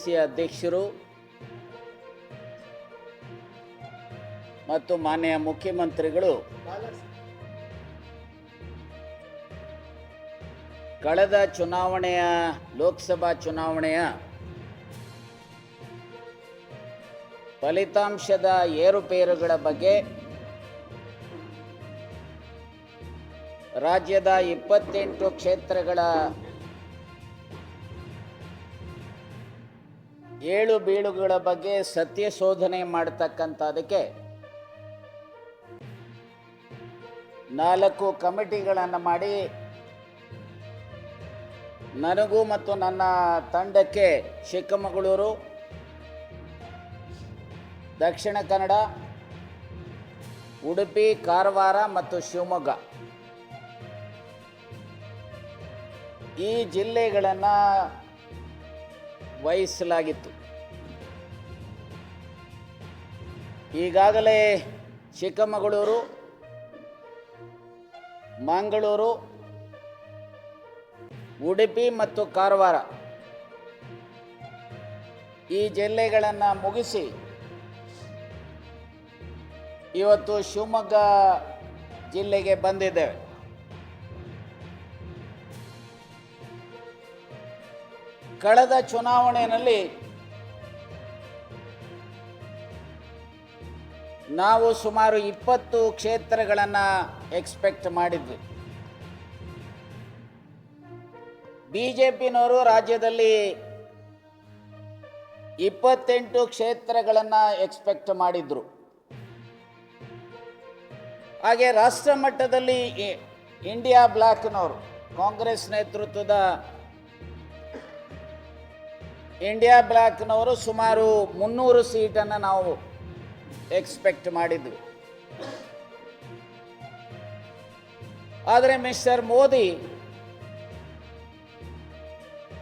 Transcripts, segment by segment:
KPCC ಅಧ್ಯಕ್ಷರು ಮತ್ತು ಮಾನ್ಯ ಮುಖ್ಯಮಂತ್ರಿಗಳು. ಕಳೆದ ಚುನಾವಣೆಯ, ಲೋಕಸಭಾ ಚುನಾವಣೆಯ ಫಲಿತಾಂಶದ ಏರುಪೇರುಗಳ ಬಗ್ಗೆ ರಾಜ್ಯದ ಇಪ್ಪತ್ತೆಂಟು ಕ್ಷೇತ್ರಗಳ ಏಳು ಬೀಳುಗಳ ಬಗ್ಗೆ ಸತ್ಯ ಶೋಧನೆ ಮಾಡತಕ್ಕಂಥದಕ್ಕೆ ನಾಲ್ಕು ಕಮಿಟಿಗಳನ್ನು ಮಾಡಿ ನನಗೂ ಮತ್ತು ನನ್ನ ತಂಡಕ್ಕೆ ಚಿಕ್ಕಮಗಳೂರು, ದಕ್ಷಿಣ ಕನ್ನಡ, ಉಡುಪಿ, ಕಾರವಾರ ಮತ್ತು ಶಿವಮೊಗ್ಗ. ಈ ಜಿಲ್ಲೆಗಳನ್ನು ವಹಿಸಲಾಗಿತ್ತು. ಈಗಾಗಲೇ ಚಿಕ್ಕಮಗಳೂರು ಮಂಗಳೂರು ಉಡುಪಿ ಮತ್ತು ಕಾರವಾರ ಈ ಜಿಲ್ಲೆಗಳನ್ನು ಮುಗಿಸಿ ಇವತ್ತು ಶಿವಮೊಗ್ಗ ಜಿಲ್ಲೆಗೆ ಬಂದಿದ್ದೇವೆ. ಕಳೆದ ಚುನಾವಣೆಯಲ್ಲಿ ನಾವು ಸುಮಾರು ಇಪ್ಪತ್ತು ಕ್ಷೇತ್ರಗಳನ್ನು ಎಕ್ಸ್ಪೆಕ್ಟ್ ಮಾಡಿದ್ವಿ. ಬಿ ಜೆ ಪಿನವರು ರಾಜ್ಯದಲ್ಲಿ ಇಪ್ಪತ್ತೆಂಟು ಕ್ಷೇತ್ರಗಳನ್ನು ಎಕ್ಸ್ಪೆಕ್ಟ್ ಮಾಡಿದ್ರು. ಹಾಗೆ ರಾಷ್ಟ್ರ ಮಟ್ಟದಲ್ಲಿ ಇಂಡಿಯಾ ಬ್ಲಾಕ್ನವರು, ಕಾಂಗ್ರೆಸ್ ನೇತೃತ್ವದ ಇಂಡಿಯಾ ಬ್ಲಾಕ್ನವರು ಸುಮಾರು ಮುನ್ನೂರು ಸೀಟನ್ನು ನಾವು ಎಕ್ಸ್ಪೆಕ್ಟ್ ಮಾಡಿದ್ವಿ. ಆದರೆ ಮಿಸ್ಟರ್ ಮೋದಿ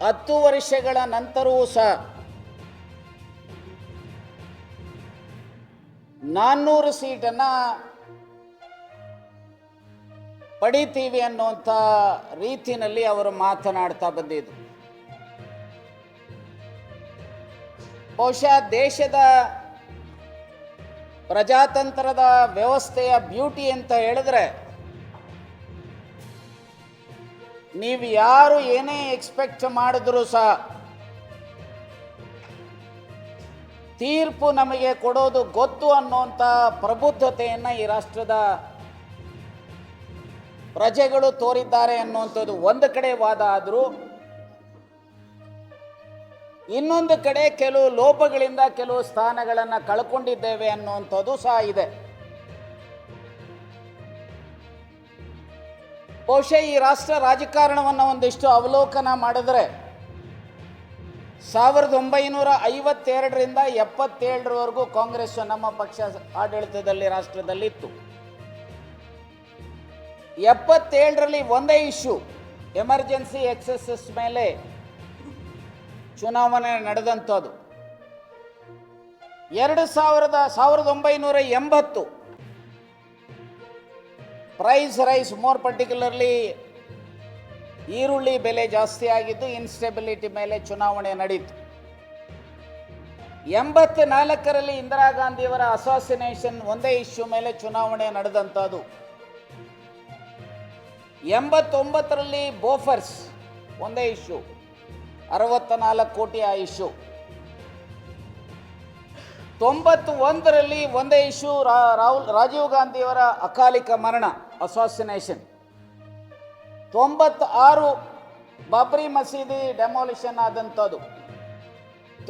ಹತ್ತು ವರ್ಷಗಳ ನಂತರವೂ ಸಹ ನಾನ್ನೂರು ಸೀಟನ್ನು ಪಡಿತೀವಿ ಅನ್ನುವಂಥ ರೀತಿಯಲ್ಲಿ ಅವರು ಮಾತನಾಡ್ತಾ ಬಂದಿದ್ರು. ಬಹುಶಃ ದೇಶದ ಪ್ರಜಾತಂತ್ರದ ವ್ಯವಸ್ಥೆಯ ಬ್ಯೂಟಿ ಅಂತ ಹೇಳಿದ್ರೆ, ನೀವು ಯಾರು ಏನೇ ಎಕ್ಸ್ಪೆಕ್ಟ್ ಮಾಡಿದ್ರು ಸಹ ತೀರ್ಪು ನಮಗೆ ಕೊಡೋದು ಗೊತ್ತು ಅನ್ನುವಂಥ ಪ್ರಬುದ್ಧತೆಯನ್ನು ಈ ರಾಷ್ಟ್ರದ ಪ್ರಜೆಗಳು ತೋರಿದ್ದಾರೆ ಅನ್ನುವಂಥದ್ದು ಒಂದು ಕಡೆ ವಾದ ಆದರೂ ಇನ್ನೊಂದು ಕಡೆ ಕೆಲವು ಲೋಪಗಳಿಂದ ಕೆಲವು ಸ್ಥಾನಗಳನ್ನು ಕಳ್ಕೊಂಡಿದ್ದೇವೆ ಅನ್ನುವಂಥದ್ದು ಸಹ ಇದೆ. ಬಹುಶಃ ಈ ರಾಷ್ಟ್ರ ರಾಜಕಾರಣವನ್ನು ಒಂದಿಷ್ಟು ಅವಲೋಕನ ಮಾಡಿದ್ರೆ ಸಾವಿರದ ಒಂಬೈನೂರ ಐವತ್ತೆರಡರಿಂದ ಎಪ್ಪತ್ತೇಳರವರೆಗೂ ಕಾಂಗ್ರೆಸ್ ನಮ್ಮ ಪಕ್ಷ ಆಡಳಿತದಲ್ಲಿ ರಾಷ್ಟ್ರದಲ್ಲಿತ್ತು. ಎಪ್ಪತ್ತೇಳರಲ್ಲಿ ಒಂದೇ ಇಶ್ಯೂ ಎಮರ್ಜೆನ್ಸಿ ಎಕ್ಸಸಸ್ ಮೇಲೆ ಚುನಾವಣೆ ನಡೆದಂಥದ್ದು. ಎರಡು ಸಾವಿರದ ಸಾವಿರದ ಒಂಬೈನೂರ ಎಂಬತ್ತು. ಪ್ರೈಸ್ ರೈಸ್ ಮೋರ್ ಪರ್ಟಿಕ್ಯುಲರ್ಲಿ ಈರುಳ್ಳಿ ಬೆಲೆ ಜಾಸ್ತಿ ಆಗಿದ್ದು ಇನ್ಸ್ಟೆಬಿಲಿಟಿ ಮೇಲೆ ಚುನಾವಣೆ ನಡೀತು. ಎಂಬತ್ತ ನಾಲ್ಕರಲ್ಲಿ ಇಂದಿರಾ ಗಾಂಧಿಯವರ ಅಸಾಸಿನೇಷನ್ ಒಂದೇ ಇಶ್ಯೂ ಮೇಲೆ ಚುನಾವಣೆ ನಡೆದಂಥದ್ದು. ಎಂಬತ್ತೊಂಬತ್ತರಲ್ಲಿ ಬೋಫರ್ಸ್ ಒಂದೇ ಇಶ್ಯೂ. ಅರವತ್ತ ನಾಲ್ಕು ಕೋಟಿ ಆಯುಷು ತೊಂಬತ್ತು ಒಂದರಲ್ಲಿ ಒಂದೇ ಇಶ್ಯೂ ರಾಹುಲ್, ರಾಜೀವ್ ಗಾಂಧಿಯವರ ಅಕಾಲಿಕ ಮರಣ ಅಸಾಸಿನೇಷನ್ ತೊಂಬತ್ತಾರು ಬಾಬ್ರಿ ಮಸೀದಿ ಡೆಮಾಲಿಷನ್ ಆದಂಥದ್ದು.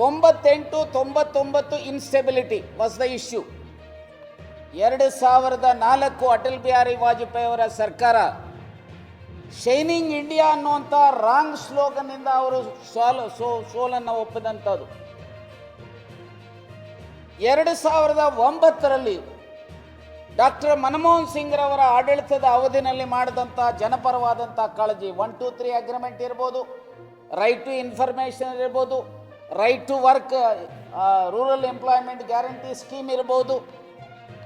ತೊಂಬತ್ತೆಂಟು, ತೊಂಬತ್ತೊಂಬತ್ತು ಇನ್ಸ್ಟೆಬಿಲಿಟಿ ವಾಸ್ ದ ಇಶ್ಯೂ ಎರಡು ಸಾವಿರದ ನಾಲ್ಕು ಅಟಲ್ ಬಿಹಾರಿ ವಾಜಪೇಯಿ ಅವರ ಸರ್ಕಾರ ಶೈನಿಂಗ್ ಇಂಡಿಯಾ ಅನ್ನುವಂಥ ರಾಂಗ್ ಸ್ಲೋಗನ್ನಿಂದ ಅವರು ಸೋಲ್ ಸೋ ಸೋಲನ್ನು ಒಪ್ಪಿದಂಥದ್ದು ಎರಡು ಸಾವಿರದ ಒಂಬತ್ತರಲ್ಲಿ ಡಾಕ್ಟರ್ ಮನಮೋಹನ್ ಸಿಂಗ್ರವರ ಆಡಳಿತದ ಅವಧಿನಲ್ಲಿ ಮಾಡಿದಂಥ ಜನಪರವಾದಂಥ ಕಾಳಜಿ. ಒನ್ ಟು ತ್ರೀ ಅಗ್ರಿಮೆಂಟ್ ಇರ್ಬೋದು. ರೈಟ್ ಟು ಇನ್ಫಾರ್ಮೇಷನ್ ಇರ್ಬೋದು. Right to work rural employment guarantee scheme ಇರ್ಬೋದು.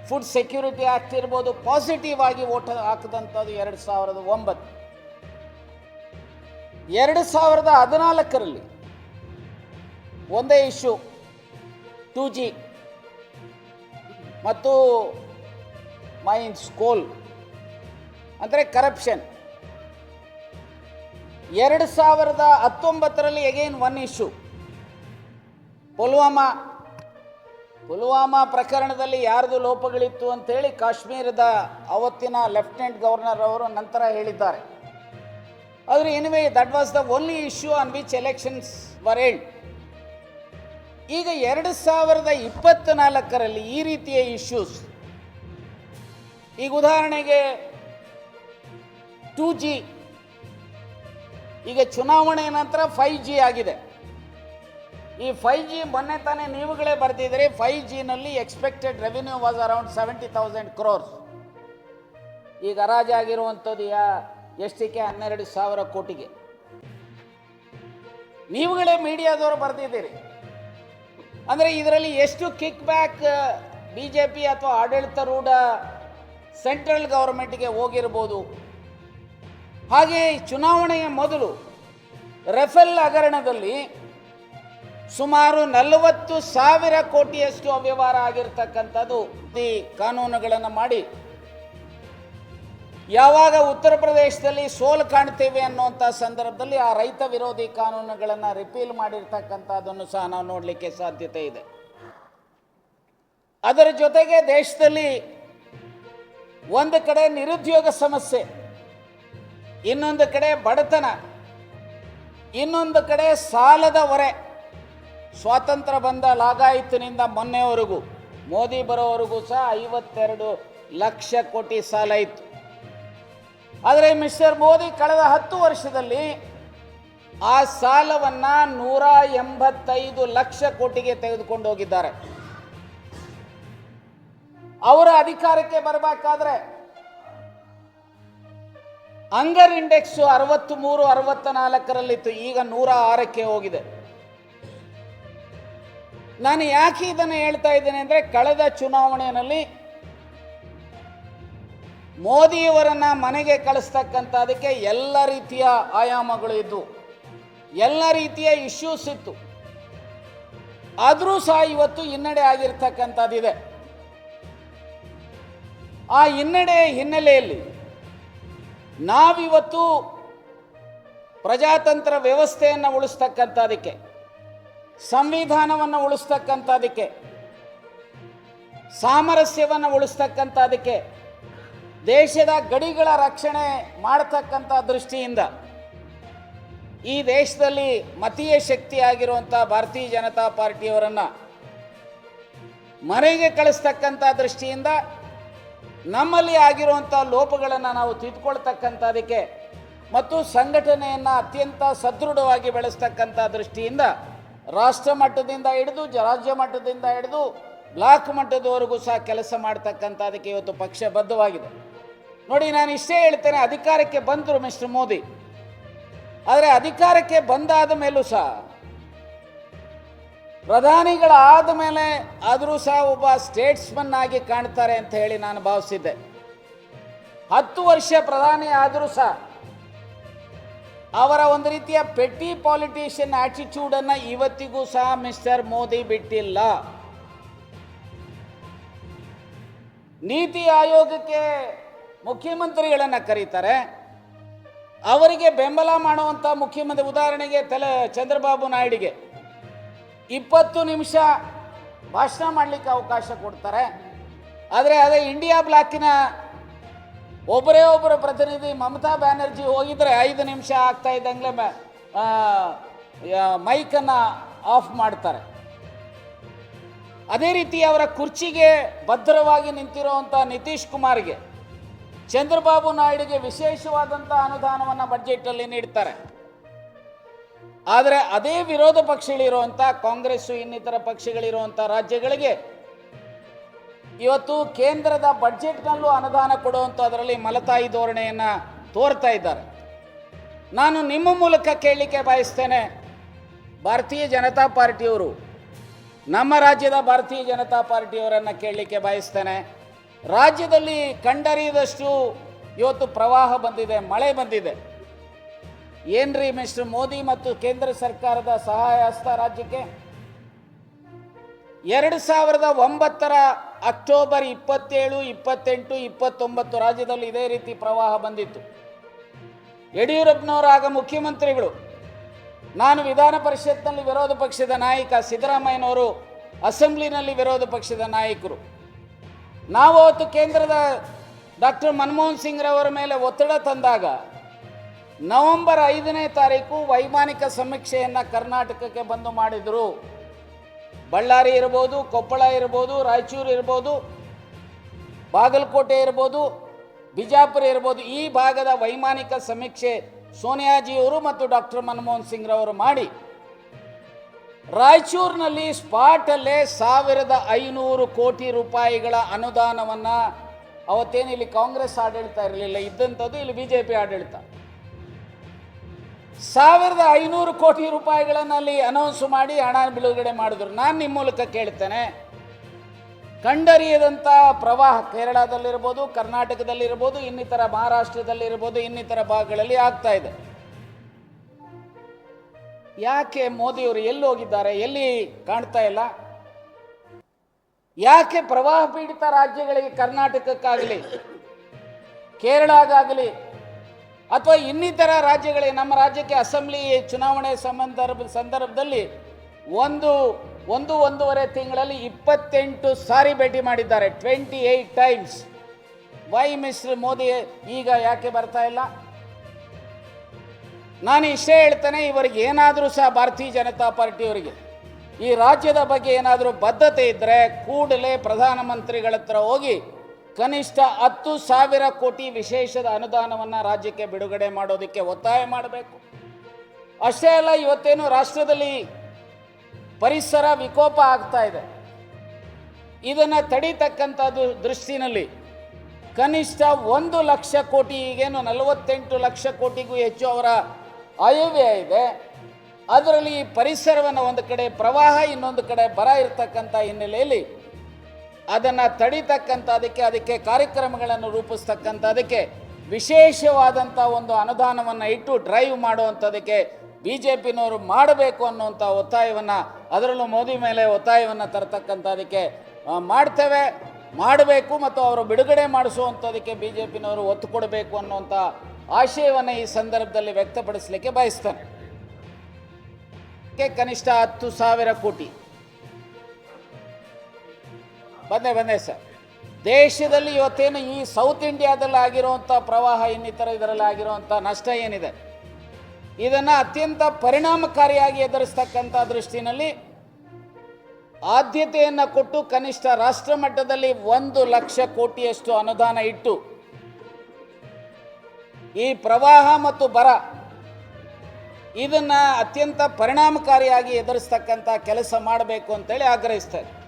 ಫುಡ್ ಸೆಕ್ಯೂರಿಟಿ ಆ್ಯಕ್ಟ್ ಇರ್ಬೋದು. ಪಾಸಿಟಿವ್ ಆಗಿ ಓಟ್ ಹಾಕಿದಂಥದ್ದು ಎರಡು ಸಾವಿರದ ಒಂಬತ್ತು. ಎರಡು ಸಾವಿರದ ಹದಿನಾಲ್ಕರಲ್ಲಿ ಒಂದೇ ಇಶ್ಯೂ ಟೂ ಜಿ ಮತ್ತು ಮೈನ್ಸ್ ಕೋಲ್ ಅಂದರೆ ಕರಪ್ಷನ್ ಎರಡು ಸಾವಿರದ ಹತ್ತೊಂಬತ್ತರಲ್ಲಿ again one issue Pulwama Pulwama ಪ್ರಕರಣದಲ್ಲಿ ಯಾರ್ದು ಲೋಪಗಳಿತ್ತು ಅಂತೇಳಿ ಕಾಶ್ಮೀರದ ಅವತ್ತಿನ ಲೆಫ್ಟಿನೆಂಟ್ ಗವರ್ನರ್ ಅವರು ನಂತರ ಹೇಳಿದ್ದಾರೆ. ಆದರೆ anyway that was the only issue on which elections were and ಈಗ ಎರಡು ಸಾವಿರದ ಇಪ್ಪತ್ತ್ನಾಲ್ಕರಲ್ಲಿ ಈ ರೀತಿಯ ಇಶ್ಯೂಸ್ ಈಗ ಉದಾಹರಣೆಗೆ ಟೂ ಜಿ ಈಗ ಚುನಾವಣೆ ನಂತರ ಫೈವ್ ಜಿ ಆಗಿದೆ. ಈ ಫೈವ್ ಜಿ ಮೊನ್ನೆ ತಾನೇ ನೀವುಗಳೇ ಬರ್ತಿದ್ರಿ five ಜಿನಲ್ಲಿ expected revenue was around seventy thousand crores ಈಗ ಹರಾಜಾಗಿರುವಂಥದ್ದು ಯಾ ಎಷ್ಟಕ್ಕೆ ಹನ್ನೆರಡು ಸಾವಿರ ಕೋಟಿಗೆ. ನೀವುಗಳೇ ಮೀಡಿಯಾದವರು ಬರ್ತಿದ್ದೀರಿ ಅಂದರೆ ಇದರಲ್ಲಿ ಎಷ್ಟು kick back B J P ಅಥವಾ ಆಡಳಿತಾರೂಢ ಸೆಂಟ್ರಲ್ ಗೌರ್ಮೆಂಟ್ಗೆ ಹೋಗಿರ್ಬೋದು. ಹಾಗೆ ಚುನಾವಣೆಯ ಮೊದಲು ರೆಫೆಲ್ ಹಗರಣದಲ್ಲಿ ಸುಮಾರು ನಲವತ್ತು ಸಾವಿರ ಕೋಟಿಯಷ್ಟು ಅವ್ಯವಹಾರ ಆಗಿರ್ತಕ್ಕಂಥದ್ದು ಈ ಕಾನೂನುಗಳನ್ನು ಮಾಡಿ ಯಾವಾಗ ಉತ್ತರ ಪ್ರದೇಶದಲ್ಲಿ ಸೋಲು ಕಾಣ್ತೇವೆ ಅನ್ನುವಂಥ ಸಂದರ್ಭದಲ್ಲಿ ಆ ರೈತ ವಿರೋಧಿ ಕಾನೂನುಗಳನ್ನು ರಿಪೀಲ್ ಮಾಡಿರ್ತಕ್ಕಂಥದ್ದನ್ನು ಸಹ ನಾವು ನೋಡಲಿಕ್ಕೆ ಸಾಧ್ಯತೆ ಇದೆ. ಅದರ ಜೊತೆಗೆ ದೇಶದಲ್ಲಿ ಒಂದು ಕಡೆ ನಿರುದ್ಯೋಗ ಸಮಸ್ಯೆ, ಇನ್ನೊಂದು ಕಡೆ ಬಡತನ, ಇನ್ನೊಂದು ಕಡೆ ಸಾಲದ ಹೊರೆ. ಸ್ವಾತಂತ್ರ್ಯ ಬಂದ ಲಾಗಾಯಿತಿನಿಂದ ಮೊನ್ನೆವರೆಗೂ, ಮೋದಿ ಬರೋವರೆಗೂ ಸಹ ಐವತ್ತೆರಡು ಲಕ್ಷ ಕೋಟಿ ಸಾಲ ಇತ್ತು. ಆದರೆ ಮಿಸ್ಟರ್ ಮೋದಿ ಕಳೆದ ಹತ್ತು ವರ್ಷದಲ್ಲಿ ಆ ಸಾಲವನ್ನ ನೂರ ಎಂಬತ್ತೈದು ಲಕ್ಷ ಕೋಟಿಗೆ ತೆಗೆದುಕೊಂಡು ಹೋಗಿದ್ದಾರೆ. ಅವರ ಅಧಿಕಾರಕ್ಕೆ ಬರಬೇಕಾದ್ರೆ ಅಂಗರ್ ಇಂಡೆಕ್ಸ್ ಅರವತ್ತ್ ಮೂರು, ಅರವತ್ತ ನಾಲ್ಕರಲ್ಲಿತ್ತು, ಈಗ ನೂರ ಆರಕ್ಕೆ ಹೋಗಿದೆ. ನಾನು ಯಾಕೆ ಇದನ್ನು ಹೇಳ್ತಾ ಇದ್ದೇನೆ ಅಂದರೆ, ಕಳೆದ ಚುನಾವಣೆಯಲ್ಲಿ ಮೋದಿಯವರನ್ನ ಮನೆಗೆ ಕಳಿಸ್ತಕ್ಕಂಥದಕ್ಕೆ ಎಲ್ಲ ರೀತಿಯ ಆಯಾಮಗಳು ಇದ್ದವು ಎಲ್ಲ ರೀತಿಯ ಇಶ್ಯೂಸ್ ಇತ್ತು. ಆದರೂ ಸಹ ಇವತ್ತು ಹಿನ್ನಡೆ ಆಗಿರ್ತಕ್ಕಂಥದ್ದಿದೆ. ಆ ಹಿನ್ನಡೆ ಹಿನ್ನೆಲೆಯಲ್ಲಿ ನಾವಿವತ್ತು ಪ್ರಜಾತಂತ್ರ ವ್ಯವಸ್ಥೆಯನ್ನು ಉಳಿಸ್ತಕ್ಕಂಥದಕ್ಕೆ, ಸಂವಿಧಾನವನ್ನು ಉಳಿಸ್ತಕ್ಕಂಥದಕ್ಕೆ, ಸಾಮರಸ್ಯವನ್ನು ಉಳಿಸ್ತಕ್ಕಂಥದಕ್ಕೆ ದೇಶದ ಗಡಿಗಳ ರಕ್ಷಣೆ ಮಾಡತಕ್ಕಂಥ ದೃಷ್ಟಿಯಿಂದ ಈ ದೇಶದಲ್ಲಿ ಮತೀಯ ಶಕ್ತಿ ಆಗಿರುವಂಥ ಭಾರತೀಯ ಜನತಾ ಪಾರ್ಟಿಯವರನ್ನು ಮನೆಗೆ ಕಳಿಸ್ತಕ್ಕಂಥ ದೃಷ್ಟಿಯಿಂದ ನಮ್ಮಲ್ಲಿ ಆಗಿರುವಂಥ ಲೋಪಗಳನ್ನು ನಾವು ತಿದ್ಕೊಳ್ತಕ್ಕಂಥದಕ್ಕೆ ಮತ್ತು ಸಂಘಟನೆಯನ್ನು ಅತ್ಯಂತ ಸದೃಢವಾಗಿ ಬೆಳೆಸ್ತಕ್ಕಂಥ ದೃಷ್ಟಿಯಿಂದ ರಾಷ್ಟ್ರ ಮಟ್ಟದಿಂದ ಹಿಡಿದು ರಾಜ್ಯ ಮಟ್ಟದಿಂದ ಹಿಡಿದು ಬ್ಲಾಕ್ ಮಟ್ಟದವರೆಗೂ ಸಹ ಕೆಲಸ ಮಾಡ್ತಕ್ಕಂಥದಕ್ಕೆ ಇವತ್ತು ಪಕ್ಷ ಬದ್ಧವಾಗಿದೆ ನೋಡಿ, ನಾನು ಇಷ್ಟೇ ಹೇಳ್ತೇನೆ, ಅಧಿಕಾರಕ್ಕೆ ಬಂದರು ಮಿಸ್ಟರ್ ಮೋದಿ. ಆದರೆ ಅಧಿಕಾರಕ್ಕೆ ಬಂದಾದ ಮೇಲೂ ಸಹ, ಪ್ರಧಾನಿಗಳಾದ ಮೇಲೆ ಆದರೂ ಸಹ ಒಬ್ಬ ಸ್ಟೇಟ್ಸ್ಮನ್ ಆಗಿ ಕಾಣ್ತಾರೆ ಅಂತ ಹೇಳಿ ನಾನು ಭಾವಿಸಿದ್ದೆ. ಹತ್ತು ವರ್ಷ ಪ್ರಧಾನಿ ಆದರೂ ಸಹ, ಅವರ ಒಂದು ರೀತಿಯ ಪೆಟ್ಟಿ ಪಾಲಿಟಿಷಿಯನ್ ಆಟಿಟ್ಯೂಡನ್ನು ಇವತ್ತಿಗೂ ಸಹ ಮಿಸ್ಟರ್ ಮೋದಿ ಬಿಟ್ಟಿಲ್ಲ. ನೀತಿ ಆಯೋಗಕ್ಕೆ ಮುಖ್ಯಮಂತ್ರಿಗಳನ್ನು ಕರೀತಾರೆ. ಅವರಿಗೆ ಬೆಂಬಲ ಮಾಡುವಂಥ ಮುಖ್ಯಮಂತ್ರಿ, ಉದಾಹರಣೆಗೆ ತಲೆ, ಚಂದ್ರಬಾಬು ನಾಯ್ಡಿಗೆ ಇಪ್ಪತ್ತು ನಿಮಿಷ ಭಾಷಣ ಮಾಡಲಿಕ್ಕೆ ಅವಕಾಶ ಕೊಡ್ತಾರೆ. ಆದರೆ ಅದೇ ಇಂಡಿಯಾ ಬ್ಲಾಕಿನ ಒಬ್ಬರೇ ಒಬ್ಬರ ಪ್ರತಿನಿಧಿ ಮಮತಾ ಬ್ಯಾನರ್ಜಿ ಹೋಗಿದ್ರೆ ಐದು ನಿಮಿಷ ಆಗ್ತಾ ಇದ್ದಂಗೆ ಮೈಕನ್ನು ಆಫ್ ಮಾಡ್ತಾರೆ. ಅದೇ ರೀತಿ ಅವರ ಕುರ್ಚಿಗೆ ಭದ್ರವಾಗಿ ನಿಂತಿರುವಂಥ ನಿತೀಶ್ ಕುಮಾರ್ಗೆ ಚಂದ್ರಬಾಬು ನಾಯ್ಡುಗೆ ವಿಶೇಷವಾದಂಥ ಅನುದಾನವನ್ನು ಬಜೆಟಲ್ಲಿ ನೀಡ್ತಾರೆ. ಆದರೆ ಅದೇ ವಿರೋಧ ಪಕ್ಷಗಳಿರುವಂಥ ಕಾಂಗ್ರೆಸ್ಸು ಇನ್ನಿತರ ಪಕ್ಷಗಳಿರುವಂಥ ರಾಜ್ಯಗಳಿಗೆ ಇವತ್ತು ಕೇಂದ್ರದ ಬಡ್ಜೆಟ್ನಲ್ಲೂ ಅನುದಾನ ಕೊಡುವಂಥದ್ರಲ್ಲಿ ಮಲತಾಯಿ ಧೋರಣೆಯನ್ನು ತೋರ್ತಾ ಇದ್ದಾರೆ. ನಾನು ನಿಮ್ಮ ಮೂಲಕ ಕೇಳಲಿಕ್ಕೆ ಬಯಸ್ತೇನೆ, ಭಾರತೀಯ ಜನತಾ ಪಾರ್ಟಿಯವರು, ನಮ್ಮ ರಾಜ್ಯದ ಭಾರತೀಯ ಜನತಾ ಪಾರ್ಟಿಯವರನ್ನು ಕೇಳಲಿಕ್ಕೆ ಬಯಸ್ತೇನೆ. ರಾಜ್ಯದಲ್ಲಿ ಕಂಡರಿಯದಷ್ಟು ಇವತ್ತು ಪ್ರವಾಹ ಬಂದಿದೆ, ಮಳೆ ಬಂದಿದೆ. ಏನ್ರಿ ಮಿಸ್ಟರ್ ಮೋದಿ ಮತ್ತು ಕೇಂದ್ರ ಸರ್ಕಾರದ ಸಹಾಯ ಹಸ್ತ ರಾಜ್ಯಕ್ಕೆ? ಎರಡು ಸಾವಿರದ ಒಂಬತ್ತರ ಅಕ್ಟೋಬರ್ ಇಪ್ಪತ್ತೇಳು, ಇಪ್ಪತ್ತೆಂಟು, ಇಪ್ಪತ್ತೊಂಬತ್ತು ರಾಜ್ಯದಲ್ಲಿ ಇದೇ ರೀತಿ ಪ್ರವಾಹ ಬಂದಿತ್ತು. ಯಡಿಯೂರಪ್ಪನವರು ಆಗ ಮುಖ್ಯಮಂತ್ರಿಗಳು, ನಾನು ವಿಧಾನ ಪರಿಷತ್ನಲ್ಲಿ ವಿರೋಧ ಪಕ್ಷದ ನಾಯಕ ಸಿದ್ದರಾಮಯ್ಯನವರು, ಅಸೆಂಬ್ಲಿನಲ್ಲಿ ವಿರೋಧ ಪಕ್ಷದ ನಾಯಕರು. ನಾವು ಅವತ್ತು ಕೇಂದ್ರದ ಡಾಕ್ಟರ್ ಮನಮೋಹನ್ ಸಿಂಗ್ರವರ ಮೇಲೆ ಒತ್ತಡ ತಂದಾಗ ನವೆಂಬರ್ ಐದನೇ ತಾರೀಕು ವೈಮಾನಿಕ ಸಮೀಕ್ಷೆಯನ್ನು ಕರ್ನಾಟಕಕ್ಕೆ ಬಂದು ಮಾಡಿದರು. ಬಳ್ಳಾರಿ ಇರ್ಬೋದು, ಕೊಪ್ಪಳ ಇರ್ಬೋದು, ರಾಯಚೂರು ಇರ್ಬೋದು, ಬಾಗಲಕೋಟೆ ಇರ್ಬೋದು, ಬಿಜಾಪುರ ಇರ್ಬೋದು, ಈ ಭಾಗದ ವೈಮಾನಿಕ ಸಮೀಕ್ಷೆ ಸೋನಿಯಾಜಿಯವರು ಮತ್ತು ಡಾಕ್ಟರ್ ಮನಮೋಹನ್ ಸಿಂಗ್ರವರು ಮಾಡಿ. ರಾಯಚೂರಿನಲ್ಲಿ ಸ್ಪಾಟಲ್ಲೇ ಸಾವಿರದ ಐನೂರು ಕೋಟಿ ರೂಪಾಯಿಗಳ ಅನುದಾನವನ್ನು ಅವತ್ತೇನು ಇಲ್ಲಿ ಕಾಂಗ್ರೆಸ್ ಆಡಳಿತ ಇರಲಿಲ್ಲ, ಇದ್ದಂಥದ್ದು ಇಲ್ಲಿ ಬಿ ಜೆ ಪಿ ಆಡಳಿತ. ಸಾವಿರದ ಐನೂರು ಕೋಟಿ ರೂಪಾಯಿಗಳನ್ನು ಅಲ್ಲಿ ಅನೌನ್ಸ್ ಮಾಡಿ ಹಣ ಬಿಡುಗಡೆ ಮಾಡಿದ್ರು. ನಾನು ನಿಮ್ಮ ಮೂಲಕ ಕೇಳ್ತೇನೆ ಕಂಡರಿಯದಂಥ ಪ್ರವಾಹ ಕೇರಳದಲ್ಲಿರ್ಬೋದು, ಕರ್ನಾಟಕದಲ್ಲಿರ್ಬೋದು, ಇನ್ನಿತರ ಮಹಾರಾಷ್ಟ್ರದಲ್ಲಿರ್ಬೋದು, ಇನ್ನಿತರ ಭಾಗಗಳಲ್ಲಿ ಆಗ್ತಾ ಇದೆ. ಯಾಕೆ ಮೋದಿಯವರು ಎಲ್ಲಿ ಹೋಗಿದ್ದಾರೆ ಎಲ್ಲಿ ಕಾಣ್ತಾ ಇಲ್ಲ? ಯಾಕೆ ಪ್ರವಾಹ ಪೀಡಿತ ರಾಜ್ಯಗಳಿಗೆ ಕರ್ನಾಟಕಕ್ಕಾಗಲಿ ಕೇರಳಗಾಗಲಿ ಅಥವಾ ಇನ್ನಿತರ ರಾಜ್ಯಗಳಿಗೆ ನಮ್ಮ ರಾಜ್ಯಕ್ಕೆ ಅಸೆಂಬ್ಲಿ ಚುನಾವಣೆ ಸಂದರ್ಭ ಸಂದರ್ಭದಲ್ಲಿ ಒಂದು ಒಂದು, ಒಂದೂವರೆ ತಿಂಗಳಲ್ಲಿ ಇಪ್ಪತ್ತೆಂಟು ಸಾರಿ ಭೇಟಿ ಮಾಡಿದ್ದಾರೆ twenty eight times why mister Modi, ಈಗ ಯಾಕೆ ಬರ್ತಾ ಇಲ್ಲ? ನಾನು ಇಷ್ಟೇ ಹೇಳ್ತೇನೆ, ಇವರಿಗೆ ಏನಾದರೂ ಸಹ ಭಾರತೀಯ ಜನತಾ ಪಾರ್ಟಿಯವರಿಗೆ, ಈ ರಾಜ್ಯದ ಬಗ್ಗೆ ಏನಾದರೂ ಬದ್ಧತೆ ಇದ್ದರೆ ಕೂಡಲೇ ಪ್ರಧಾನಮಂತ್ರಿಗಳ ಹತ್ರ ಹೋಗಿ ಕನಿಷ್ಠ ಹತ್ತು ಸಾವಿರ ಕೋಟಿ ವಿಶೇಷದ ಅನುದಾನವನ್ನು ರಾಜ್ಯಕ್ಕೆ ಬಿಡುಗಡೆ ಮಾಡೋದಕ್ಕೆ ಒತ್ತಾಯ ಮಾಡಬೇಕು. ಅಷ್ಟೇ ಅಲ್ಲ, ಇವತ್ತೇನು ರಾಷ್ಟ್ರದಲ್ಲಿ ಪರಿಸರ ವಿಕೋಪ ಆಗ್ತಾ ಇದೆ. ಇದನ್ನು ತಡಿತಕ್ಕಂಥದ್ದು ದೃಷ್ಟಿನಲ್ಲಿ ಕನಿಷ್ಠ ಒಂದು ಲಕ್ಷ ಕೋಟಿ ಈಗೇನು ನಲವತ್ತೆಂಟು ಲಕ್ಷ ಕೋಟಿಗೂ ಹೆಚ್ಚು ಅವರ ಆಯವ್ಯಯ ಇದೆ. ಅದರಲ್ಲಿ ಪರಿಸರವನ್ನು ಒಂದು ಕಡೆ ಪ್ರವಾಹ, ಇನ್ನೊಂದು ಕಡೆ ಬರ ಇರತಕ್ಕಂಥ ಹಿನ್ನೆಲೆಯಲ್ಲಿ ಅದನ್ನು ತಡಿತಕ್ಕಂಥದಕ್ಕೆ ಅದಕ್ಕೆ ಕಾರ್ಯಕ್ರಮಗಳನ್ನು ರೂಪಿಸ್ತಕ್ಕಂಥದಕ್ಕೆ ವಿಶೇಷವಾದಂಥ ಒಂದು ಅನುದಾನವನ್ನು ಇಟ್ಟು ಡ್ರೈವ್ ಮಾಡುವಂಥದಕ್ಕೆ ಬಿ ಜೆ ಪಿನವರು ಮಾಡಬೇಕು ಅನ್ನುವಂಥ ಒತ್ತಾಯವನ್ನು ಅದರಲ್ಲೂ ಮೋದಿ ಮೇಲೆ ಒತ್ತಾಯವನ್ನು ತರತಕ್ಕಂಥದಕ್ಕೆ ಮಾಡ್ತೇವೆ. ಮಾಡಬೇಕು ಮತ್ತು ಅವರು ಬಿಡುಗಡೆ ಮಾಡಿಸುವಂಥದಕ್ಕೆ ಬಿ ಜೆ ಪಿನವರು ಒತ್ತು ಕೊಡಬೇಕು ಅನ್ನುವಂಥ ಆಶಯವನ್ನು ಈ ಸಂದರ್ಭದಲ್ಲಿ ವ್ಯಕ್ತಪಡಿಸಲಿಕ್ಕೆ ಬಯಸ್ತಾನೆ. ಕನಿಷ್ಠ ಹತ್ತು ಸಾವಿರ ಕೋಟಿ. ಬಂದೆ ಬಂದೆ ಸರ್. ದೇಶದಲ್ಲಿ ಇವತ್ತೇನು ಈ ಸೌತ್ ಇಂಡಿಯಾದಲ್ಲಿ ಆಗಿರುವಂಥ ಪ್ರವಾಹ ಇನ್ನಿತರ ಇದರಲ್ಲಿ ಆಗಿರುವಂಥ ನಷ್ಟ ಏನಿದೆ? ಇದನ್ನು ಅತ್ಯಂತ ಪರಿಣಾಮಕಾರಿಯಾಗಿ ಎದುರಿಸ್ತಕ್ಕಂಥ ದೃಷ್ಟಿನಲ್ಲಿ ಆದ್ಯತೆಯನ್ನು ಕೊಟ್ಟು ಕನಿಷ್ಠ ರಾಷ್ಟ್ರ ಮಟ್ಟದಲ್ಲಿ ಒಂದು ಲಕ್ಷ ಕೋಟಿಯಷ್ಟು ಅನುದಾನ ಇಟ್ಟು ಈ ಪ್ರವಾಹ ಮತ್ತು ಬರ ಇದನ್ನು ಅತ್ಯಂತ ಪರಿಣಾಮಕಾರಿಯಾಗಿ ಎದುರಿಸ್ತಕ್ಕಂಥ ಕೆಲಸ ಮಾಡಬೇಕು ಅಂತೇಳಿ ಆಗ್ರಹಿಸ್ತಾರೆ.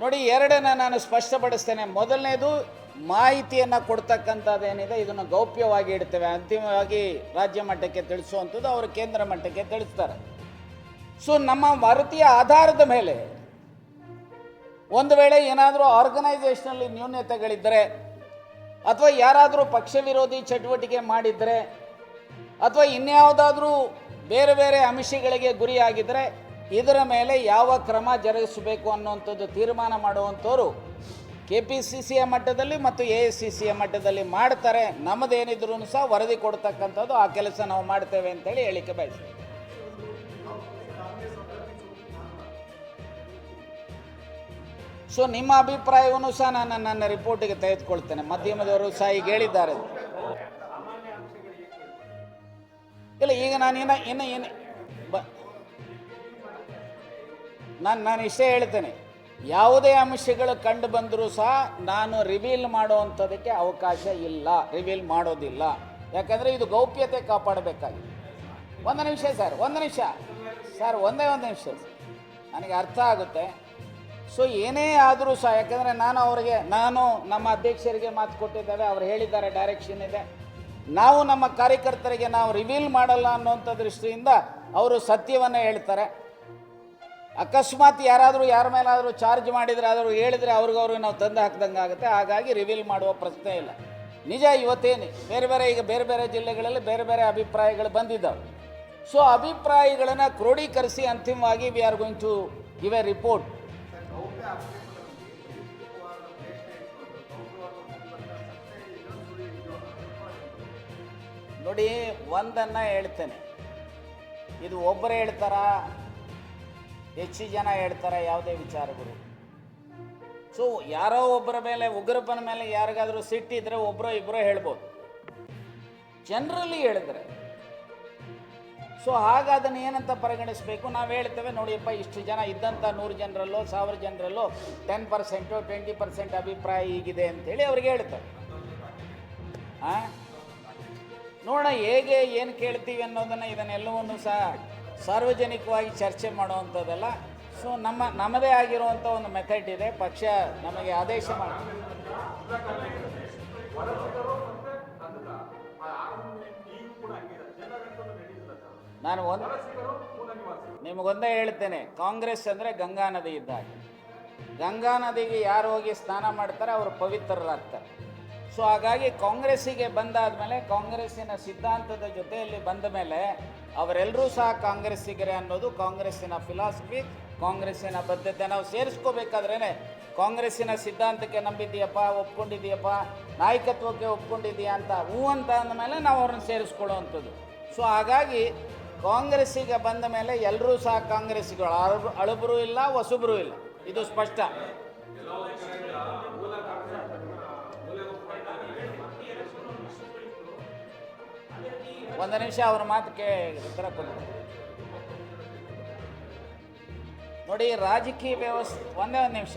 ನೋಡಿ, ಎರಡನ್ನ ನಾನು ಸ್ಪಷ್ಟಪಡಿಸ್ತೇನೆ. ಮೊದಲನೇದು, ಮಾಹಿತಿಯನ್ನು ಕೊಡ್ತಕ್ಕಂಥದ್ದೇನಿದೆ ಇದನ್ನು ಗೌಪ್ಯವಾಗಿ ಇಡ್ತೇವೆ. ಅಂತಿಮವಾಗಿ ರಾಜ್ಯ ಮಟ್ಟಕ್ಕೆ ತಿಳಿಸುವಂಥದ್ದು ಅವರು ಕೇಂದ್ರ ಮಟ್ಟಕ್ಕೆ ತಿಳಿಸ್ತಾರೆ. ಸೊ ನಮ್ಮ ಭಾರತೀಯ ಆಧಾರದ ಮೇಲೆ ಒಂದು ವೇಳೆ ಏನಾದರೂ ಆರ್ಗನೈಸೇಷನಲ್ಲಿ ನ್ಯೂನ್ಯತೆಗಳಿದ್ದರೆ ಅಥವಾ ಯಾರಾದರೂ ಪಕ್ಷ ವಿರೋಧಿ ಚಟುವಟಿಕೆ ಮಾಡಿದರೆ ಅಥವಾ ಇನ್ಯಾವುದಾದ್ರೂ ಬೇರೆ ಬೇರೆ ಅಂಶಗಳಿಗೆ ಗುರಿಯಾಗಿದ್ದರೆ, ಇದರ ಮೇಲೆ ಯಾವ ಕ್ರಮ ಜರುಗಿಸಬೇಕು ಅನ್ನುವಂಥದ್ದು ತೀರ್ಮಾನ ಮಾಡುವಂಥವ್ರು ಕೆ ಪಿ ಸಿ ಸಿಯ ಮಟ್ಟದಲ್ಲಿ ಮತ್ತು ಎ ಎಸ್ ಸಿ ಸಿಯ ಮಟ್ಟದಲ್ಲಿ ಮಾಡ್ತಾರೆ. ನಮ್ಮದೇನಿದ್ರೂ ಸಹ ವರದಿ ಕೊಡ್ತಕ್ಕಂಥದ್ದು ಆ ಕೆಲಸ ನಾವು ಮಾಡ್ತೇವೆ ಅಂತೇಳಿ ಹೇಳಿಕೆ ಬಯಸ್ತೀವಿ ಸೊ ನಿಮ್ಮ ಅಭಿಪ್ರಾಯವನ್ನು ಸಹ ನಾನು ನನ್ನ ರಿಪೋರ್ಟಿಗೆ ತೆಗೆದುಕೊಳ್ತೇನೆ. ಮಾಧ್ಯಮದವರು ಸಹ ಈಗ ಹೇಳಿದ್ದಾರೆ. ಇಲ್ಲ, ಈಗ ನಾನು ಇನ್ನು ಇನ್ನು ಏನು ಬ, ನಾನು ನಾನು ಇಷ್ಟೇ ಹೇಳ್ತೇನೆ. ಯಾವುದೇ ಅಂಶಗಳು ಕಂಡು ಬಂದರೂ ಸಹ ನಾನು ರಿವೀಲ್ ಮಾಡುವಂಥದಕ್ಕೆ ಅವಕಾಶ ಇಲ್ಲ. ರಿವೀಲ್ ಮಾಡೋದಿಲ್ಲ. ಯಾಕಂದರೆ ಇದು ಗೌಪ್ಯತೆ ಕಾಪಾಡಬೇಕಾಗಿದೆ. ಒಂದು ನಿಮಿಷ ಸರ್, ಒಂದು ನಿಮಿಷ. ಸರ್, ಒಂದೇ ಒಂದು ನಿಮಿಷ. ನನಗೆ ಅರ್ಥ ಆಗುತ್ತೆ. ಸೊ ಏನೇ ಆದರೂ ಸಹ, ಯಾಕಂದರೆ ನಾನು ಅವರಿಗೆ, ನಾನು ನಮ್ಮ ಅಧ್ಯಕ್ಷರಿಗೆ ಮಾತು ಕೊಟ್ಟಿದ್ದೇವೆ, ಅವ್ರು ಹೇಳಿದ್ದಾರೆ ಡೈರೆಕ್ಷನ್ ಇದೆ. ನಾವು ನಮ್ಮ ಕಾರ್ಯಕರ್ತರಿಗೆ ನಾವು ರಿವೀಲ್ ಮಾಡಲ್ಲ ಅನ್ನೋಂಥ ದೃಷ್ಟಿಯಿಂದ ಅವರು ಸತ್ಯವನ್ನು ಹೇಳ್ತಾರೆ. ಅಕಸ್ಮಾತ್ ಯಾರಾದರೂ, ಯಾರ ಮೇಲಾದರೂ ಚಾರ್ಜ್ ಮಾಡಿದರೆ, ಆದರೂ ಹೇಳಿದರೆ ಅವ್ರಿಗವ್ರಿಗೆ ನಾವು ತಂದು ಹಾಕ್ದಂಗೆ ಆಗುತ್ತೆ. ಹಾಗಾಗಿ ರಿವೀಲ್ ಮಾಡುವ ಪ್ರಶ್ನೆ ಇಲ್ಲ. ನಿಜ, ಇವತ್ತೇನೆ? ಬೇರೆ ಬೇರೆ, ಈಗ ಬೇರೆ ಬೇರೆ ಜಿಲ್ಲೆಗಳಲ್ಲಿ ಬೇರೆ ಬೇರೆ ಅಭಿಪ್ರಾಯಗಳು ಬಂದಿದ್ದಾವೆ. ಸೊ ಅಭಿಪ್ರಾಯಗಳನ್ನು ಕ್ರೋಢೀಕರಿಸಿ ಅಂತಿಮವಾಗಿ we are going to give a report ನೋಡಿ, ಒಂದನ್ನು ಹೇಳ್ತೇನೆ. ಇದು ಒಬ್ಬರೇ ಹೇಳ್ತಾರ? ಹೆಚ್ಚು ಜನ ಹೇಳ್ತಾರ? ಯಾವುದೇ ವಿಚಾರಗಳು. ಸೊ ಯಾರೋ ಒಬ್ಬರ ಮೇಲೆ, ಉಗ್ರಪ್ಪನ ಮೇಲೆ ಯಾರಿಗಾದ್ರೂ ಸಿಟ್ಟಿದ್ರೆ ಒಬ್ಬರೋ ಇಬ್ಬರೋ ಹೇಳ್ಬೋದು. ಜನರಲ್ಲಿ ಹೇಳಿದ್ರೆ ಸೊ ಹಾಗ ಅದನ್ನು ಏನಂತ ಪರಿಗಣಿಸಬೇಕು? ನಾವು ಹೇಳ್ತೇವೆ, ನೋಡಿಯಪ್ಪ, ಇಷ್ಟು ಜನ ಇದ್ದಂಥ ನೂರು ಜನರಲ್ಲೋ, ಸಾವಿರ ಜನರಲ್ಲೋ ಟೆನ್ ಪರ್ಸೆಂಟು ಟ್ವೆಂಟಿ ಪರ್ಸೆಂಟ್ ಅಭಿಪ್ರಾಯ ಈಗಿದೆ ಅಂತೇಳಿ ಅವ್ರಿಗೆ ಹೇಳ್ತಾರೆ. ಹಾಂ ನೋಡೋಣ, ಹೇಗೆ, ಏನು ಕೇಳ್ತೀವಿ ಅನ್ನೋದನ್ನು ಇದನ್ನೆಲ್ಲವನ್ನು ಸಹ ಸಾರ್ವಜನಿಕವಾಗಿ ಚರ್ಚೆ ಮಾಡುವಂಥದ್ದಲ್ಲ. ಸೊ ನಮ್ಮ, ನಮ್ಮದೇ ಆಗಿರುವಂಥ ಒಂದು ಮೆಥಡ್ ಇದೆ. ಪಕ್ಷ ನಮಗೆ ಆದೇಶ ಮಾಡಿ ನಾನು ಒಂದು ನಿಮಗೊಂದೇ ಹೇಳ್ತೇನೆ, ಕಾಂಗ್ರೆಸ್ ಅಂದರೆ ಗಂಗಾ ನದಿ ಇದ್ದಾಗ. ಗಂಗಾ ನದಿಗೆ ಯಾರು ಹೋಗಿ ಸ್ನಾನ ಮಾಡ್ತಾರೆ, ಅವರು ಪವಿತ್ರರಾಗ್ತಾರೆ. ಸೊ ಹಾಗಾಗಿ ಕಾಂಗ್ರೆಸ್ಸಿಗೆ ಬಂದಾದ ಮೇಲೆ ಕಾಂಗ್ರೆಸ್ಸಿನ ಸಿದ್ಧಾಂತದ ಜೊತೆಯಲ್ಲಿ ಬಂದ ಮೇಲೆ ಅವರೆಲ್ಲರೂ ಸಹ ಕಾಂಗ್ರೆಸ್ಸಿಗರೇ ಅನ್ನೋದು ಕಾಂಗ್ರೆಸ್ಸಿನ ಫಿಲಾಸಫಿ ಕಾಂಗ್ರೆಸ್ಸಿನ ಬದ್ಧತೆ. ನಾವು ಸೇರಿಸ್ಕೋಬೇಕಾದ್ರೇ ಕಾಂಗ್ರೆಸ್ಸಿನ ಸಿದ್ಧಾಂತಕ್ಕೆ ನಂಬಿದ್ದೀಯಪ್ಪ, ಒಪ್ಕೊಂಡಿದ್ದೀಯಪ್ಪ, ನಾಯಕತ್ವಕ್ಕೆ ಒಪ್ಕೊಂಡಿದ್ದೀಯಾ ಅಂತ ಹೂ ಅಂತ ಅಂದಮೇಲೆ ನಾವು ಅವ್ರನ್ನ ಸೇರಿಸ್ಕೊಳ್ಳೋವಂಥದ್ದು. ಸೊ ಹಾಗಾಗಿ ಕಾಂಗ್ರೆಸ್ಸಿಗೆ ಬಂದ ಮೇಲೆ ಎಲ್ಲರೂ ಸಹ ಕಾಂಗ್ರೆಸ್ಸಿಗಳು ಅಳಬ್ರು ಇಲ್ಲ, ಹೊಸಬರು ಇಲ್ಲ. ಇದು ಸ್ಪಷ್ಟ. ಒಂದು ನಿಮಿಷ ಅವ್ರ ಉತ್ತರ ಕೊಡ್ತೀನಿ ನೋಡಿ, ರಾಜಕೀಯ ವ್ಯವಸ್ಥೆ, ಒಂದೇ ಒಂದು ನಿಮಿಷ.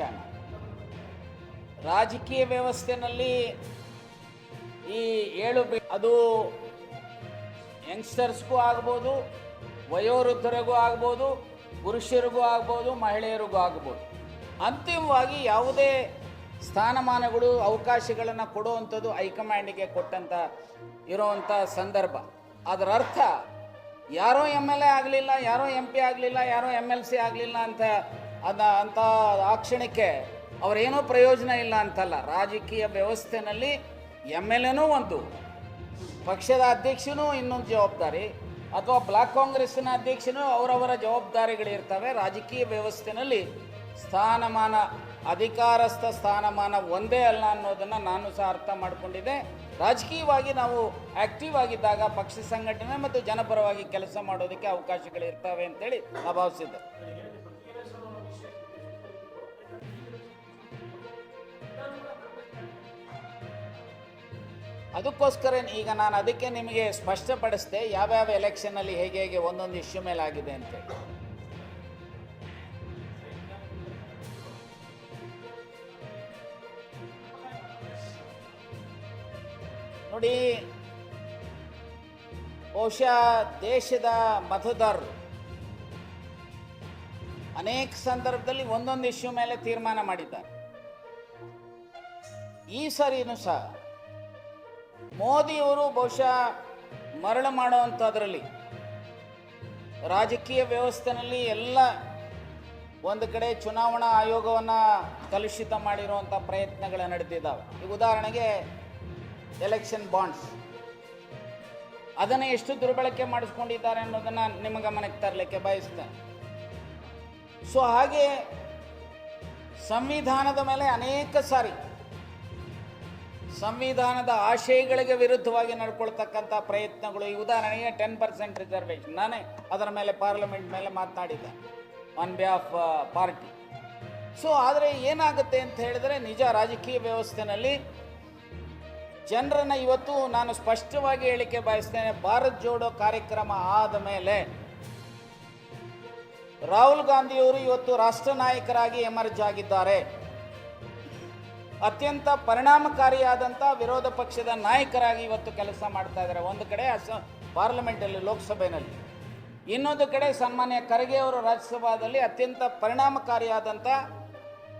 ರಾಜಕೀಯ ವ್ಯವಸ್ಥೆನಲ್ಲಿ ಈ ಏಳು ಅದು ಯಂಗ್ಸ್ಟರ್ಸ್ಗೂ ಆಗ್ಬೋದು, ವಯೋವೃದ್ಧರಿಗೂ ಆಗ್ಬೋದು, ಪುರುಷರಿಗೂ ಆಗ್ಬೋದು, ಮಹಿಳೆಯರಿಗೂ ಆಗ್ಬೋದು. ಅಂತಿಮವಾಗಿ ಯಾವುದೇ ಸ್ಥಾನಮಾನಗಳು ಅವಕಾಶಗಳನ್ನು ಕೊಡುವಂಥದ್ದು ಹೈಕಮಾಂಡಿಗೆ ಕೊಟ್ಟಂಥ ಇರುವಂಥ ಸಂದರ್ಭ. ಅದರ ಅರ್ಥ, ಯಾರೋ ಎಂ ಎಲ್ ಎ ಆಗಲಿಲ್ಲ, ಯಾರೋ ಎಂ ಪಿ ಆಗಲಿಲ್ಲ, ಯಾರೋ ಎಂ ಎಲ್ ಸಿ ಆಗಲಿಲ್ಲ ಅಂತ ಅದ ಅಂತ ಆ ಕ್ಷಣಕ್ಕೆ ಅವರೇನೂ ಪ್ರಯೋಜನ ಇಲ್ಲ ಅಂತಲ್ಲ. ರಾಜಕೀಯ ವ್ಯವಸ್ಥೆನಲ್ಲಿ ಎಂ ಎಲ್ ಎನೂ ಒಂದು. ಪಕ್ಷದ ಅಧ್ಯಕ್ಷನೂ ಇನ್ನೊಂದು ಜವಾಬ್ದಾರಿ. ಅಥವಾ ಬ್ಲಾಕ್ ಕಾಂಗ್ರೆಸ್ಸಿನ ಅಧ್ಯಕ್ಷನೂ ಅವರವರ ಜವಾಬ್ದಾರಿಗಳಿರ್ತವೆ. ರಾಜಕೀಯ ವ್ಯವಸ್ಥೆನಲ್ಲಿ ಸ್ಥಾನಮಾನ, ಅಧಿಕಾರಸ್ಥ ಸ್ಥಾನಮಾನ ಒಂದೇ ಅಲ್ಲ ಅನ್ನೋದನ್ನು ನಾನು ಸಹ ಅರ್ಥ ಮಾಡಿಕೊಂಡಿದ್ದೆ. ರಾಜಕೀಯವಾಗಿ ನಾವು ಆಕ್ಟಿವ್ ಆಗಿದ್ದಾಗ ಪಕ್ಷ ಸಂಘಟನೆ ಮತ್ತು ಜನಪರವಾಗಿ ಕೆಲಸ ಮಾಡೋದಕ್ಕೆ ಅವಕಾಶಗಳಿರ್ತವೆ ಅಂತೇಳಿ ನಾ ಭಾವಿಸಿದ್ದೆ. ಅದಕ್ಕೋಸ್ಕರ ಈಗ ನಾನು ಅದಕ್ಕೆ ನಿಮಗೆ ಸ್ಪಷ್ಟಪಡಿಸಿದೆ ಯಾವ್ಯಾವ ಎಲೆಕ್ಷನ್ನಲ್ಲಿ ಹೇಗೆ ಹೇಗೆ ಒಂದೊಂದು ಇಶ್ಯೂ ಮೇಲೆ ಆಗಿದೆ ಅಂತ ನೋಡಿ, ಬಹುಶಃ ದೇಶದ ಮತದಾರರು ಅನೇಕ ಸಂದರ್ಭದಲ್ಲಿ ಒಂದೊಂದು ಇಶ್ಯೂ ಮೇಲೆ ತೀರ್ಮಾನ ಮಾಡಿದ್ದಾರೆ. ಈ ಸರಿನೂ ಸಹ ಮೋದಿಯವರು ಬಹುಶಃ ಮರಳು ಮಾಡುವಂಥದ್ರಲ್ಲಿ, ರಾಜಕೀಯ ವ್ಯವಸ್ಥೆನಲ್ಲಿ ಎಲ್ಲ ಒಂದು ಕಡೆ ಚುನಾವಣಾ ಆಯೋಗವನ್ನು ಕಲುಷಿತ ಮಾಡಿರುವಂಥ ಪ್ರಯತ್ನಗಳು ನಡೆದಿದ್ದಾವೆ. ಈಗ ಉದಾಹರಣೆಗೆ ಎಲೆಕ್ಷನ್ ಬಾಂಡ್ಸ್. ಅದನ್ನು ಎಷ್ಟು ದುರ್ಬಳಕೆ ಮಾಡಿಸ್ಕೊಂಡಿದ್ದಾರೆ ಅನ್ನೋದನ್ನು ನಿಮ್ಮ ಗಮನಕ್ಕೆ ತರಲಿಕ್ಕೆ ಬಯಸ್ತೇನೆ. ಸೊ ಹಾಗೆ ಸಂವಿಧಾನದ ಮೇಲೆ ಅನೇಕ ಸಾರಿ ಸಂವಿಧಾನದ ಆಶಯಗಳಿಗೆ ವಿರುದ್ಧವಾಗಿ ನಡ್ಕೊಳ್ತಕ್ಕಂಥ ಪ್ರಯತ್ನಗಳು ಈ ಉದಾಹರಣೆಗೆ ಟೆನ್ ಪರ್ಸೆಂಟ್ ರಿಸರ್ವೇಷನ್ ನಾನೇ ಅದರ ಮೇಲೆ ಪಾರ್ಲಿಮೆಂಟ್ ಮೇಲೆ ಮಾತನಾಡಿದ್ದೆ ಆನ್ ಆಫ್ ಪಾರ್ಟಿ ಸೊ ಆದರೆ ಏನಾಗುತ್ತೆ ಅಂತ ಹೇಳಿದ್ರೆ ನಿಜ ರಾಜಕೀಯ ವ್ಯವಸ್ಥೆನಲ್ಲಿ ಜನರನ್ನು ಇವತ್ತು ನಾನು ಸ್ಪಷ್ಟವಾಗಿ ಹೇಳಿಕೆ ಬಯಸ್ತೇನೆ, ಭಾರತ್ ಜೋಡೋ ಕಾರ್ಯಕ್ರಮ ಆದ ಮೇಲೆ ರಾಹುಲ್ ಗಾಂಧಿಯವರು ಇವತ್ತು ರಾಷ್ಟ್ರ ನಾಯಕರಾಗಿ ಎಮರ್ಜ್ ಆಗಿದ್ದಾರೆ. ಅತ್ಯಂತ ಪರಿಣಾಮಕಾರಿಯಾದಂಥ ವಿರೋಧ ಪಕ್ಷದ ನಾಯಕರಾಗಿ ಇವತ್ತು ಕೆಲಸ ಮಾಡ್ತಾ ಇದ್ದಾರೆ. ಒಂದು ಕಡೆ ಅಸ ಪಾರ್ಲಿಮೆಂಟಲ್ಲಿ ಲೋಕಸಭೆಯಲ್ಲಿ ಇನ್ನೊಂದು ಕಡೆ ಸನ್ಮಾನ್ಯ ಖರ್ಗೆ ಅವರು ರಾಜ್ಯಸಭಾದಲ್ಲಿ ಅತ್ಯಂತ ಪರಿಣಾಮಕಾರಿಯಾದಂಥ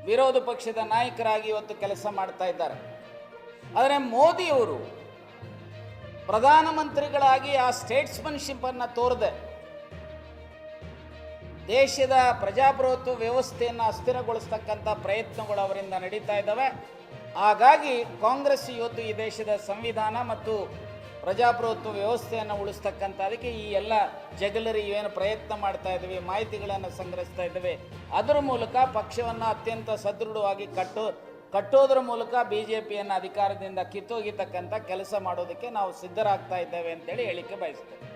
ವಿರೋಧ ಪಕ್ಷದ ನಾಯಕರಾಗಿ ಇವತ್ತು ಕೆಲಸ ಮಾಡ್ತಾ ಇದ್ದಾರೆ. ಆದರೆ ಮೋದಿಯವರು ಪ್ರಧಾನಮಂತ್ರಿಗಳಾಗಿ ಆ ಸ್ಟೇಟ್ಸ್ಮನ್ಶಿಪ್ಪನ್ನು ತೋರದೆ ದೇಶದ ಪ್ರಜಾಪ್ರಭುತ್ವ ವ್ಯವಸ್ಥೆಯನ್ನು ಅಸ್ಥಿರಗೊಳಿಸ್ತಕ್ಕಂಥ ಪ್ರಯತ್ನಗಳು ಅವರಿಂದ ನಡೀತಾ ಇದ್ದಾವೆ. ಹಾಗಾಗಿ ಕಾಂಗ್ರೆಸ್ ಇವತ್ತು ಈ ದೇಶದ ಸಂವಿಧಾನ ಮತ್ತು ಪ್ರಜಾಪ್ರಭುತ್ವ ವ್ಯವಸ್ಥೆಯನ್ನು ಉಳಿಸ್ತಕ್ಕಂಥದಕ್ಕೆ ಈ ಎಲ್ಲ ಜಗಲರಿ ಏನು ಪ್ರಯತ್ನ ಮಾಡ್ತಾ ಇದ್ದೀವಿ, ಮಾಹಿತಿಗಳನ್ನು ಸಂಗ್ರಹಿಸ್ತಾ ಇದ್ದೇವೆ. ಅದರ ಮೂಲಕ ಪಕ್ಷವನ್ನು ಅತ್ಯಂತ ಸದೃಢವಾಗಿ ಕಟ್ಟೋ, ಕಟ್ಟೋದ್ರ ಮೂಲಕ ಬಿ ಜೆ ಪಿಯನ್ನು ಅಧಿಕಾರದಿಂದ ಕಿತ್ತೋಗಿತಕ್ಕಂಥ ಕೆಲಸ ಮಾಡೋದಕ್ಕೆ ನಾವು ಸಿದ್ಧರಾಗ್ತಾ ಇದ್ದೇವೆ ಅಂತೇಳಿ ಹೇಳಿಕೆ ಬಯಸ್ತೇವೆ